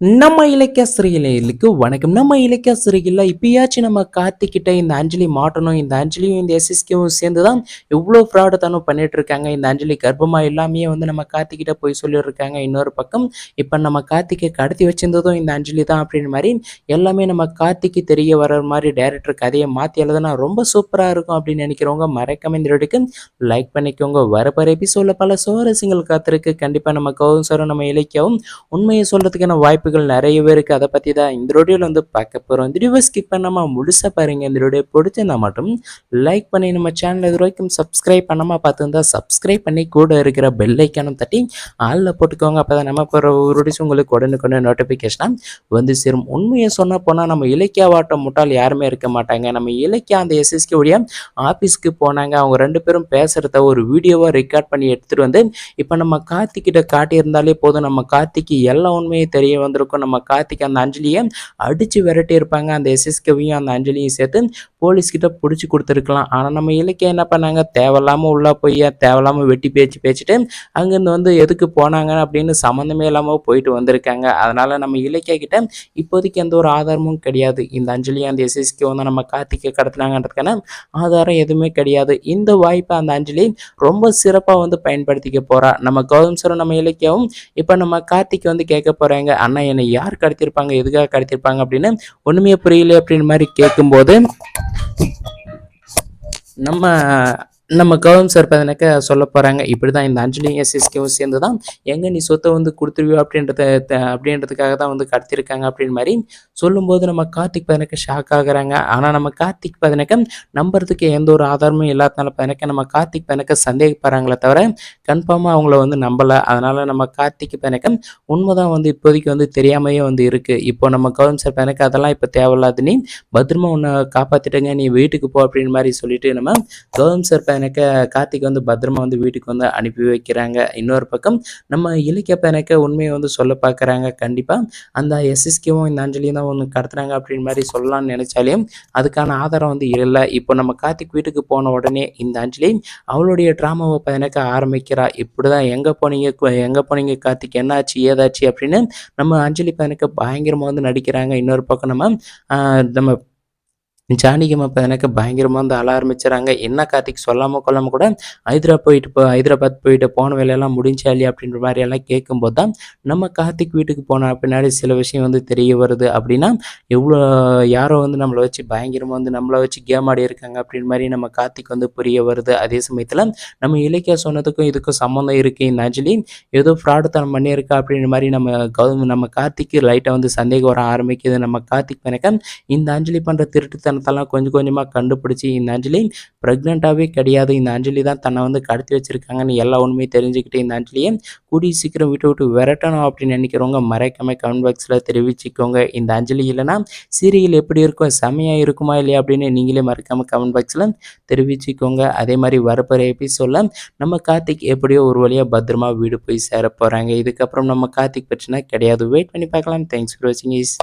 நம்ம இலக்கிய சிறையிலுக்கு வணக்கம். நம்ம இலக்கிய சிறையில் இப்பயாச்சும் நம்ம கார்த்திக்கிட்ட இந்த அஞ்சலி மாட்டணும். இந்த அஞ்சலியும் இந்த எஸ்எஸ்கேவும் சேர்ந்து தான் எவ்வளோ ஃப்ராடு தானும் பண்ணிட்டு இருக்காங்க இந்த அஞ்சலி கர்ப்பமாக எல்லாமே வந்து நம்ம கார்த்திக்கிட்ட போய் சொல்லியிருக்காங்க இன்னொரு பக்கம் இப்போ நம்ம கார்த்திகை கடத்தி வச்சிருந்ததும் இந்த அஞ்சலி தான் அப்படின்னு மாதிரி எல்லாமே நம்ம கார்த்திக்கு தெரிய வர மாதிரி டேரக்டர் கதையை மாற்றி எழுதுனா ரொம்ப சூப்பராக இருக்கும் அப்படின்னு நினைக்கிறவங்க மறக்காம இந்த வீடியோக்கு லைக் பண்ணிக்கோங்க. வரப்போற எபிசோடில் பல சுவாரஸ்யங்கள் காத்திருக்கு. கண்டிப்பாக நம்ம கௌதம் சாரும் நம்ம இலக்கியாவும் உண்மையை சொல்கிறதுக்கான வாய்ப்புகள் நிறைய பேருக்கு அதை பற்றி தான் இந்த வீடியோவில் வந்து பார்க்க போகிறோம் இந்த வீடியோ ஸ்கிப் பண்ணாமல் முழுசாக பாருங்கள் இந்த வீடியோ பிடிச்சிருந்தா மட்டும் லைக் பண்ணி நம்ம சேனல் இது வரைக்கும் சப்ஸ்கிரைப் பண்ணாமல் பார்த்துருந்தா சப்ஸ்கிரைப் பண்ணி கூட இருக்கிற பெல் ஐக்கானும் தட்டி ஆளில் போட்டுக்கோங்க. அப்போ தான் நம்ம போகிற ஒரு உங்களுக்கு உடனுக்குடனே நோட்டிஃபிகேஷனாக வந்து சேரும். உண்மையை சொன்ன போனால் நம்ம இலக்கியாவாட்டம் முட்டால் யாருமே இருக்க மாட்டாங்க. நம்ம இலக்கியா அந்த எஸ்எஸ்கே உடைய ஆஃபீஸ்க்கு போனாங்க. அவங்க ரெண்டு பேரும் பேசுகிறத ஒரு வீடியோவாக ரெக்கார்ட் பண்ணி எடுத்துகிட்டு வந்து இப்போ நம்ம கார்த்திக்கிட்ட காட்டியிருந்தாலே போதும். நம்ம கார்த்திக்கு எல்லா உண்மையும் தெரிய வந்திருக்கும். நம்ம கார்த்திக் அந்த அஞ்சலியை அடித்து விரட்டி இருப்பாங்க. அந்த எஸ்எஸ்கேவையும் அந்த அஞ்சலியும் சேர்த்து போலீஸ்கிட்ட பிடிச்சி கொடுத்துருக்கலாம். ஆனால் நம்ம இலக்கியம் என்ன பண்ணாங்க? தேவையில்லாமல் உள்ளே போய் தேவையில்லாமல் வெட்டி பேச்சு பேச்சுட்டு அங்கேருந்து வந்து எதுக்கு போனாங்க அப்படின்னு சம்மந்தமே இல்லாமல் போயிட்டு வந்திருக்காங்க. அதனால் நம்ம இலக்கிய கிட்ட இப்போதைக்கு எந்த ஒரு ஆதாரமும் கிடையாது. இந்த அஞ்சலி அந்த எஸ்எஸ்கே வந்து நம்ம கார்த்திகை கடத்தினாங்கன்றதுக்கான ஆதாரம் எதுவுமே கிடையாது. இந்த வாய்ப்பை அந்த அஞ்சலி ரொம்ப சிறப்பாக வந்து பயன்படுத்திக்க போறா. நம்ம கௌதம் சாரும் நம்ம இலக்கியாவும் இப்போ நம்ம கார்த்திக் வந்து கேட்க போறாங்க அண்ணா என்னை யார் கடத்திருப்பாங்க? எதுக்காக கடத்திருப்பாங்க அப்படின்னு ஒன்றுமே புரியல அப்படின்னு மாதிரி கேட்கும்போது நம்ம நம்ம கௌதம் சார் பார்த்தீங்கன்னாக்க சொல்ல போகிறாங்க இப்படி தான் இந்த அஞ்சலி எஸ்எஸ்கேவும் சேர்ந்து தான் எங்கே நீ சொத்தை வந்து கொடுத்துருவியோ அப்படின்றத அப்படின்றதுக்காக தான் வந்து கடத்திருக்காங்க அப்படின்னு மாதிரி சொல்லும்போது நம்ம கார்த்திக் பதினக்க ஷாக் ஆகுறாங்க. ஆனால் நம்ம கார்த்திக் பதினக்க நம்புறதுக்கு எந்த ஒரு ஆதாரமும் இல்லாதனால பதினக்க நம்ம கார்த்திக் பதினக்க சந்தேகப்படுறாங்களே தவிர கன்ஃபார்மாக அவங்கள வந்து நம்பலை. அதனால் நம்ம கார்த்திக் பதினக்க உண்மைதான் வந்து இப்போதைக்கு வந்து தெரியாமையே வந்து இருக்குது இப்போ நம்ம கௌதம் சார் பதினக்க அதெல்லாம் இப்போ தேவையில்லாது நீ பத்திரமா உன்னை காப்பாற்றிட்டுங்க நீ வீட்டுக்கு போ அப்படின்னு மாதிரி சொல்லிட்டு நம்ம கௌதம் சார் பையனுக்கு கார்த்திக் வந்து பத்திரமா வந்து வீட்டுக்கு வந்து அனுப்பி வைக்கிறாங்க. இன்னொரு பக்கம் நம்ம இலக்கிய பையனுக்கு உண்மையை வந்து சொல்ல பார்க்குறாங்க. கண்டிப்பாக அந்த எஸ்எஸ்கேவும் இந்த அஞ்சலியும் தான் ஒன்று கடத்துறாங்க அப்படின்னு மாதிரி சொல்லலாம்னு நினச்சாலையும் அதுக்கான ஆதாரம் வந்து இல்லை. இப்போ நம்ம கார்த்திக் வீட்டுக்கு போன உடனே இந்த அஞ்சலி அவளுடைய ட்ராமாவை பையனுக்கு ஆரம்பிக்கிறா. இப்படி தான் எங்கே போனீங்க? எங்கே போனீங்க கார்த்திக்? என்னாச்சு? ஏதாச்சு? அப்படின்னு நம்ம அஞ்சலி பையனுக்கு பயங்கரமாக வந்து நடிக்கிறாங்க. இன்னொரு பக்கம் நம்ம நம்ம ஜானகிமா அப்போ எனக்கு பயங்கரமாக வந்து அழ ஆரம்பிச்சுறாங்க. என்ன கார்த்திக் சொல்லாமல் கொள்ளாமல் கூட ஹைதராபாத் போயிட்டு போ ஹைதராபாத் போயிட்டு போன வேலையெல்லாம் முடிஞ்சா இல்லையா அப்படின்ற மாதிரி எல்லாம் கேட்கும்போது தான் நம்ம கார்த்திக் வீட்டுக்கு போன பின்னாடி சில விஷயம் வந்து தெரிய வருது. அப்படின்னா எவ்வளோ யாரோ வந்து நம்மளை வச்சு பயங்கரமாக வந்து நம்மளை வச்சு கேம் ஆடி இருக்காங்க அப்படின்னு மாதிரி நம்ம கார்த்திக் வந்து புரிய வருது. அதே சமயத்தில் நம்ம இலக்கியா சொன்னதுக்கும் இதுக்கும் சம்மந்தம் இருக்குது இந்த அஞ்சலி ஏதோ ஃப்ராடுத்தனம் பண்ணியிருக்கா அப்படின்ற மாதிரி நம்ம கௌதம் நம்ம கார்த்திக்கு லைட்டாக வந்து சந்தேகம் வர ஆரம்பிக்குது. நம்ம கார்த்திக் எனக்கு இந்த அஞ்சலி பண்ணுற திருட்டுத்தனத்தெல்லாம் கொஞ்சம் கொஞ்சமாக கண்டுபிடிச்சி இந்த அஞ்சலி ப்ரெக்னெண்ட்டாகவே கிடையாது. இந்த அஞ்சலி தான் தன்னை வந்து கடத்தி வச்சிருக்காங்கன்னு எல்லா உண்மையும் தெரிஞ்சுக்கிட்டு இந்த அஞ்சலியை கூடி சீக்கிரம் விட்டு விட்டு விரட்டணும் அப்படின்னு நினைக்கிறவங்க மறைக்காம கமெண்ட் பாக்ஸில் தெரிவிச்சுக்கோங்க. இந்த அஞ்சலி இல்லைன்னா சீரியல் எப்படி இருக்கும் செமையாக இருக்குமா இல்லையா அப்படின்னு நீங்களே மறக்காமல் கமெண்ட் பாக்ஸில் தெரிவிச்சுக்கோங்க. அதே மாதிரி வரப்போகிற எபிசோடில் நம்ம கார்த்திக் எப்படியோ ஒரு வழியாக பத்திரமா வீடு போய் சேர போகிறாங்க இதுக்கப்புறம் நம்ம கார்த்திக் பிரச்சனை கிடையாது. வெயிட் பண்ணி பார்க்கலாம். தேங்க்ஸ் ஃபார் வாட்சிங் இஸ்